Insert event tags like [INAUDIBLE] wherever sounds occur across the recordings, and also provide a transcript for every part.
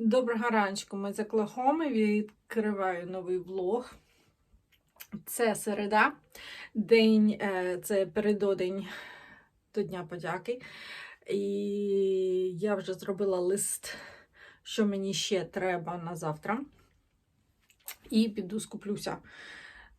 Доброго раночку, ми з Оклахоми. Відкриваю новий влог. Це середа, день, е, це передодень до Дня подяки. І я вже зробила лист, що мені ще треба на завтра. І піду скуплюся.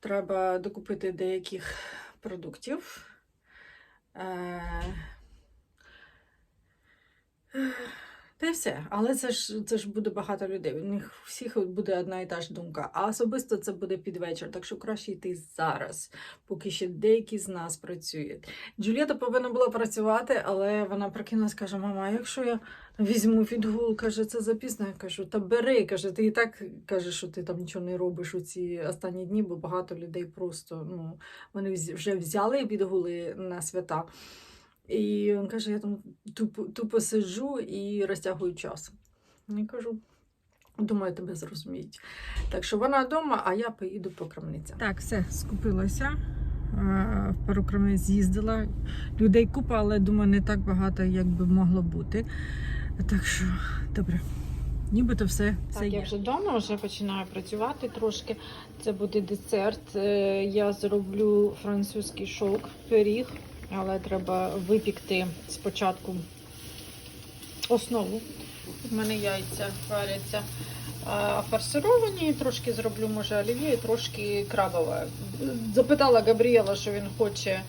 Треба докупити деяких продуктів. Е, Та й все. Але це ж це ж буде багато людей. У них всіх буде одна і та ж думка. А особисто це буде під вечір, так що краще йти зараз, поки ще деякі з нас працюють. Джулієта повинна була працювати, але вона прокинулась, каже: Мама, а якщо я візьму відгул, каже, це запізно. Я кажу, та бери, каже, ти і так кажеш, що ти там нічого не робиш у ці останні дні, бо багато людей просто ну, вони вже взяли відгули на свята. І він каже, я там тупо, тупо сиджу і розтягую час. Я кажу, думаю, тебе зрозуміють. Так що вона вдома, а я поїду по крамницям. Так, все, скупилася. Е, В пару крамниць з'їздила. Людей купа, але думаю, не так багато, як би могло бути. Так що, добре. Нібито все, все Так, є. я вже вдома, вже починаю працювати трошки. Це буде десерт. Е, Я зроблю французький шовк, пиріг, але треба випікти спочатку основу. У мене яйця варяться фарсировані, трошки зроблю, може, олів'є, і трошки крабове. Запитала Габріела, що він хоче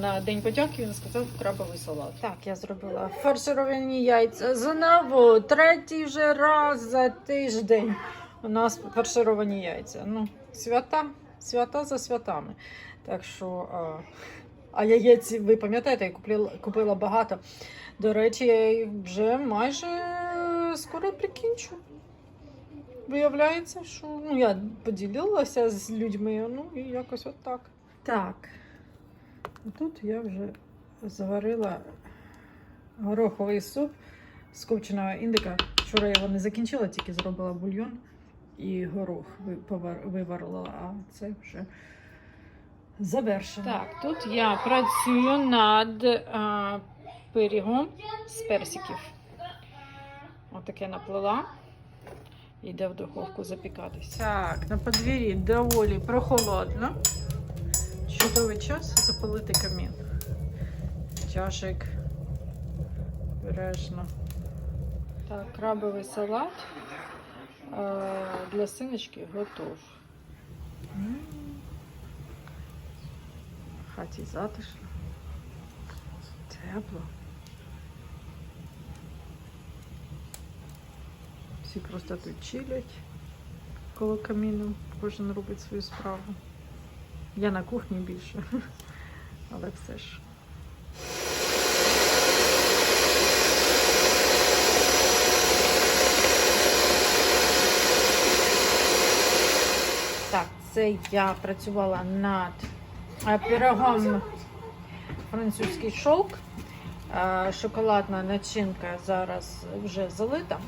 на День подяки, він сказав крабовий салат. Так, я зробила фаршировані яйця знову третій вже раз за тиждень. У нас фаршировані яйця. Ну, свята, свята за святами. Так що, а яєць, ви пам'ятаєте, я купила, купила багато. До речі, я вже майже скоро прикінчу. Виявляється, що ну, я поділилася з людьми, ну і якось от так. Так. Тут я вже заварила гороховий суп з копченого індика. Вчора я його не закінчила, тільки зробила бульйон і горох ви- виварила, а це вже завершено. Так, тут я працюю над а, пирігом з персиків. Отаке наплела. Йде в духовку запікатися. Так, на подвір'ї доволі прохолодно. Чудовий час запалити камін. Чашик бережно. Так, крабовий салат для синочки готов. Хаті затишно. Тепло. Всі просто тут чилять коло каміну. Кожен робить свою справу. Я на кухні більше, [LAUGHS] але все ж. Так, це я працювала над пирогом французький шовк. Шоколадна начинка зараз вже залита.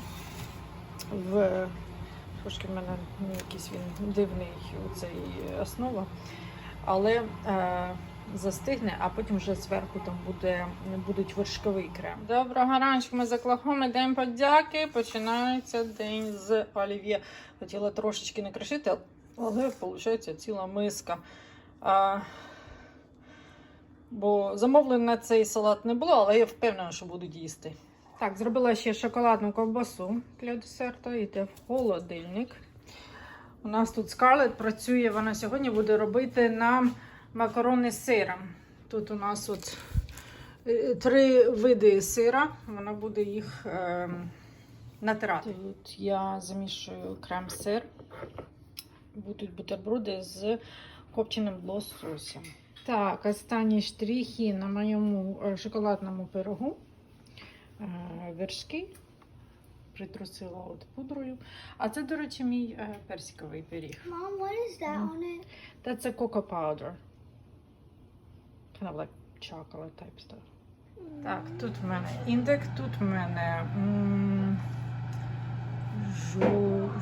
В трошки в мене якийсь він дивний цей основа. Але е, застигне, а потім вже зверху там буде, будуть вершковий крем. Доброго ранку, ми з Оклахоми. День подяки. Починається день з олів'є. Хотіла трошечки накришити, але виходить ціла миска. А, бо замовлень на цей салат не було, але я впевнена, що будуть їсти. Так, зробила ще шоколадну ковбасу для десерту. Йде в холодильник. У нас тут Скарлет працює, вона сьогодні буде робити нам макарони з сиром. Тут у нас от е, три види сира, вона буде їх е, натирати. Тут я замішую крем-сир. Будуть бутерброди з копченим лососем. Так, останні штрихи на моєму е, шоколадному пирогу. Е, Вершки. Притрусила от пудрою. А це, до речі, мій е, персиковий пиріг. Mom, what is that Mm. on it? Та це cocoa powder. Kind of like chocolate type stuff. Так, тут в мене індик, тут в мене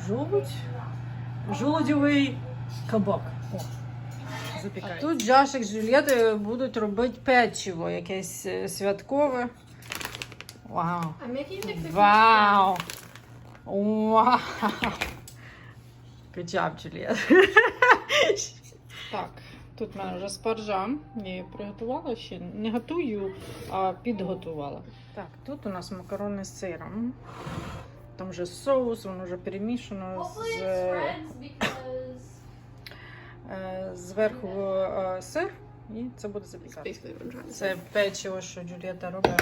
жолудь, жолудьовий кабак. О, Запікається. Тут Джашик з Джульєтою будуть робити печиво, якесь е, святкове. Вау! Вау! Вау! Good job, Так, тут в мене вже спаржа. Я її приготувала ще. Не готую, а підготувала. Так, тут у нас макарони з сиром. Там вже соус, воно вже перемішано з, Hopefully it spreads because е, зверху е, сир, і це буде запікати. Це печиво, що Джулієта робить.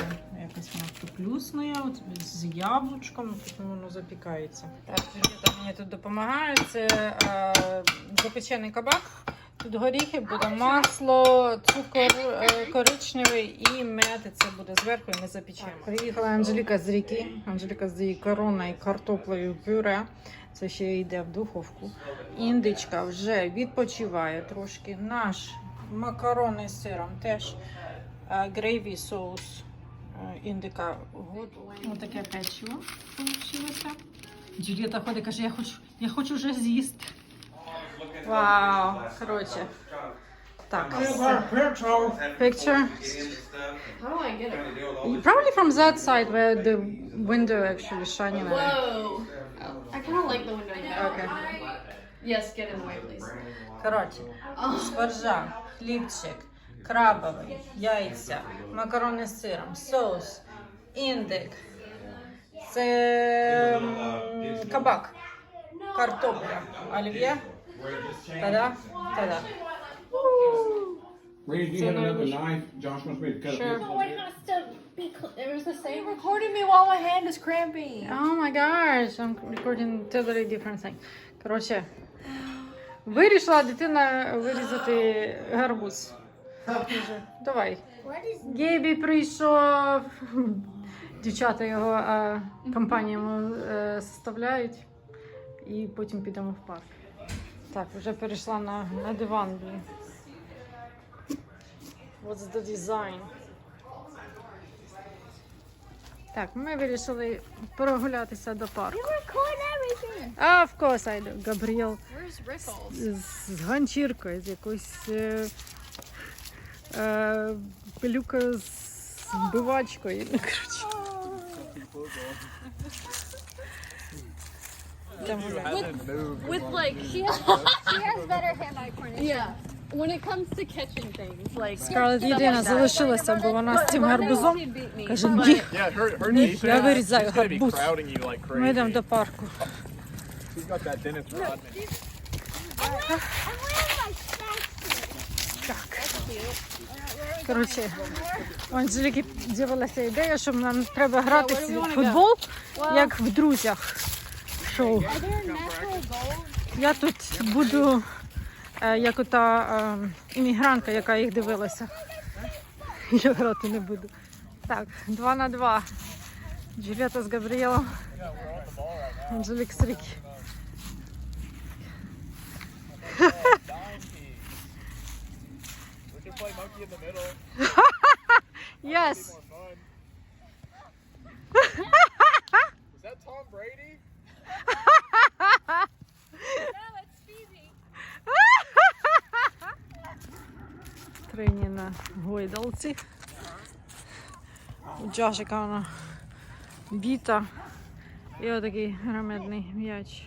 Якось воно плюсне, з яблучком, тут воно запікається. Так, Джулієта мені тут допомагає. Це е, запечений кабак. Тут горіхи, буде масло, цукор е, коричневий і мед. Це буде зверху, і ми запечемо. Приїхала Анжеліка з ріки. Анжеліка з її короною картоплею пюре. Це ще йде в духовку. Індичка вже відпочиває трошки. Наш макарони з сиром теж грейві соус е, індика. Ось таке печиво вийшло. Джулієта ходить, каже, я хочу, я хочу вже з'їсти. Вау, коротше. Так. Picture. How do I get it? Probably from that side where the window actually shining. Whoa. I kind of like the window. Okay. Yes, get in the way, please. Коротше, Oh. спаржа, хлібчик, крабовий, яйця, макарони з сиром, соус, індик. Це м, кабак, картопля, олів'є. Та-да, та-да. Ray, do you have another knife? Josh wants me to cut Sure. piece. No, it has to be. Cl- it was the same. recording me while my hand is cramping. Oh my gosh, I'm recording totally different thing. Коротше, вирішила дитина вирізати гарбуз. Дуже. Давай. Гебі прийшов. Дівчата його е, компаніями е, составляють. І потім підемо в парк. Так, вже перейшла на, на диван, блін. What's the design? Так, ми вирішили прогулятися до парку. record everything. Of course I do. Габріел з, з ганчіркою, з якоюсь е, е, пилюкою з вбивачкою. Коротше. [LAUGHS] Там гуляємо. With like she has, she has better hand-eye coordination. Yeah. When it comes to catching things, like Скарлет єдина залишилася, бо вона з цим гарбузом She'd beat me. каже, But- ні, Yeah, her, her Ні, teeth. я вирізаю she's gonna be гарбуз. crowding you like crazy. Ми йдемо до парку. She's got that Dennis Rodman. Коротше, у Анжеліки з'явилася ідея, що нам треба грати в футбол, як в друзях. Шоу. Я тут буду е, як ота е, іммігрантка, яка їх дивилася. Я грати не буду. Так, два на два. Джуліета з Габріелом. Анжелік middle. Yes. Is that Tom Brady? Трині на гойдалці. У Джашика вона біта. І отакий громадний м'яч.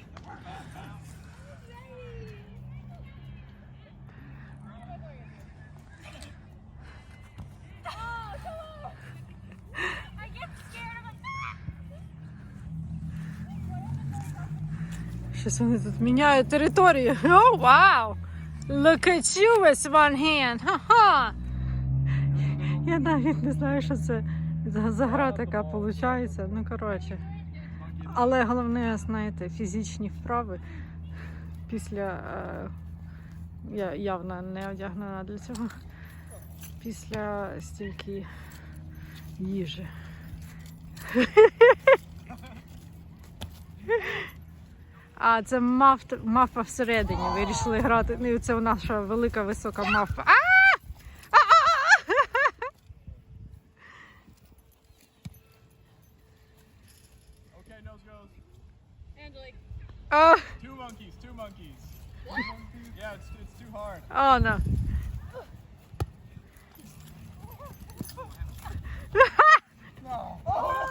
Щось вони тут міняють територію. [LAUGHS] О, вау! Look at you with one hand. Ха-ха! Я навіть не знаю, що це за, гра така виходить. Ну, коротше. Але головне, знаєте, фізичні вправи після. Е, я явно не одягнена для цього. Після стільки їжі. [LAUGHS] А, це маф, мафа всередині. Вирішили грати. Ну, це наша велика висока мафа. А! О, Two monkeys, two monkeys. Yeah, it's, it's too hard. о, no. [LAUGHS]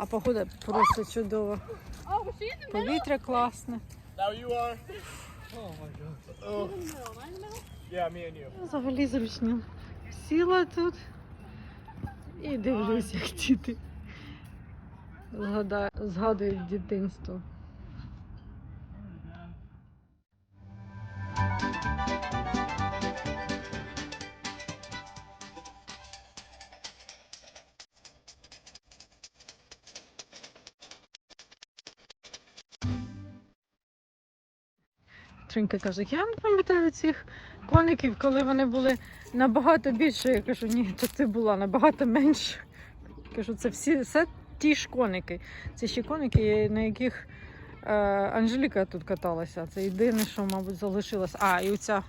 А погода просто чудова. Oh? Повітря класне. And you. Взагалі зручно. Сіла тут і дивлюсь, як діти згада- згадують дитинство. Тринка каже, я не пам'ятаю цих коників, коли вони були набагато більше. Я кажу, ні, то ти була набагато менше. Кажу, це всі все ті ж коники. Це ще коники, на яких е, Анжеліка тут каталася. Це єдине, що, мабуть, залишилось. А, і оця,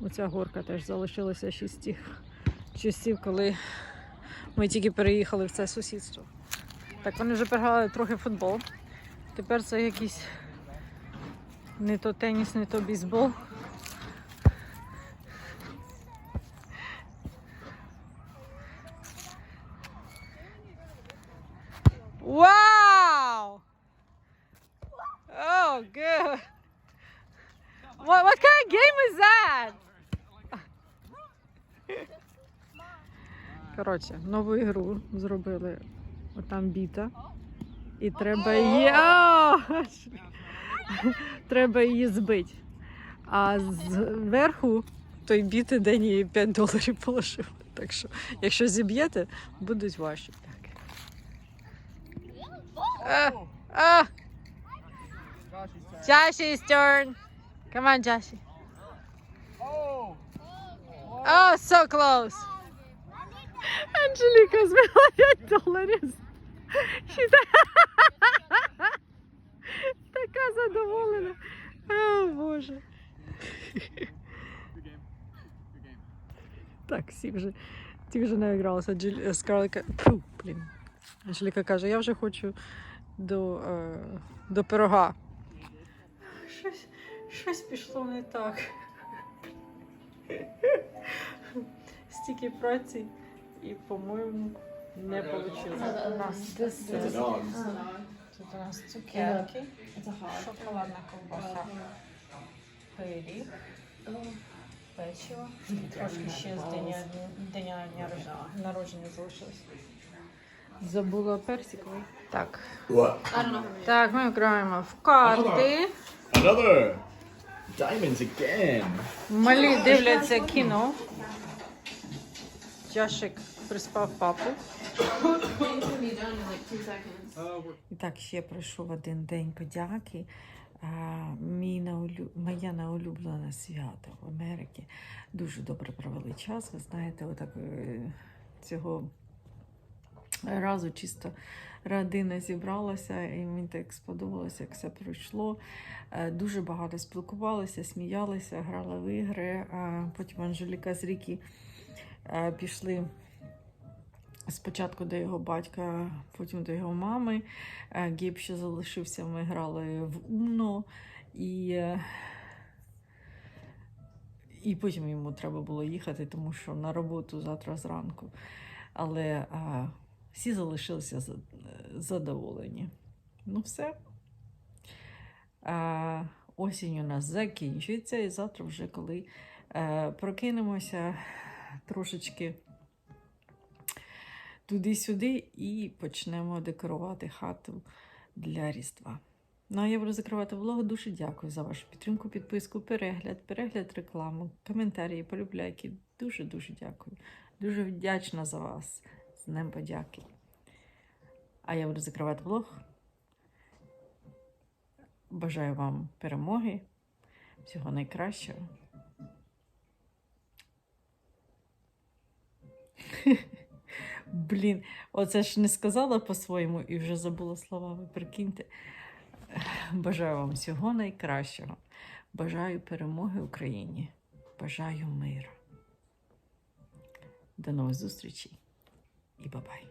оця горка теж залишилася ще з тих часів, коли ми тільки переїхали в це сусідство. Так, вони вже програли трохи футбол. Тепер це якийсь не то теніс, не то бейсбол. Wow! Oh, good. What, what kind of game is that? Коротше, нову ігру зробили. Отам біта. І треба її. [LAUGHS] Треба її збити. А зверху той біти день їй 5 доларів положив. Так що, якщо зіб'єте, будуть ваші. Так. А, а. Joshy's turn. Come on, Joshy. Oh! Oh, so close. Анжеліка збила 5 доларів. Така задоволена. О, Боже. Так, всі вже, ті вже наігралися. Джиль- Скарлетка. Фу, блін. Анжеліка каже, я вже хочу до, е, до пирога. Щось, щось пішло не так. Стільки праці і, по-моєму, не вийшло. Тут у нас цукерки, шоколадна ковбаса, пиріг, печиво, трошки ще з дня, дня народження- народження залишилось. Забула персиковий. Так. Так, ми граємо в карти. Another diamonds again. Малі дивляться кіно. Яшик приспав папу. І так, ще пройшов один день подяки. Мій наулю... Моє наулюблене свято в Америці. Дуже добре провели час. Ви знаєте, отак е, цього разу чисто родина зібралася, і мені так сподобалося, як все пройшло. Е, Дуже багато спілкувалися, сміялися, грали в ігри. Потім Анжеліка з Рікі е, пішли спочатку до його батька, потім до його мами. Е, Гейб ще залишився, ми грали в Умно. І, е, і потім йому треба було їхати, тому що на роботу завтра зранку. Але е, всі залишилися задоволені. Ну, все. Е, Осінь у нас закінчується, і завтра, вже коли е, прокинемося трошечки туди-сюди і почнемо декорувати хату для Різдва. Ну, а я буду закривати влогу. Дуже дякую за вашу підтримку, підписку, перегляд, перегляд рекламу, коментарі, полюбляйки. Дуже-дуже дякую. Дуже вдячна за вас. З Днем подяки. А я буду закривати влог. Бажаю вам перемоги, всього найкращого. [LAUGHS] Блін, оце ж не сказала по-своєму і вже забула слова. Ви прикиньте. Бажаю вам всього найкращого. Бажаю перемоги Україні. Бажаю миру. До нових зустрічей і бабай.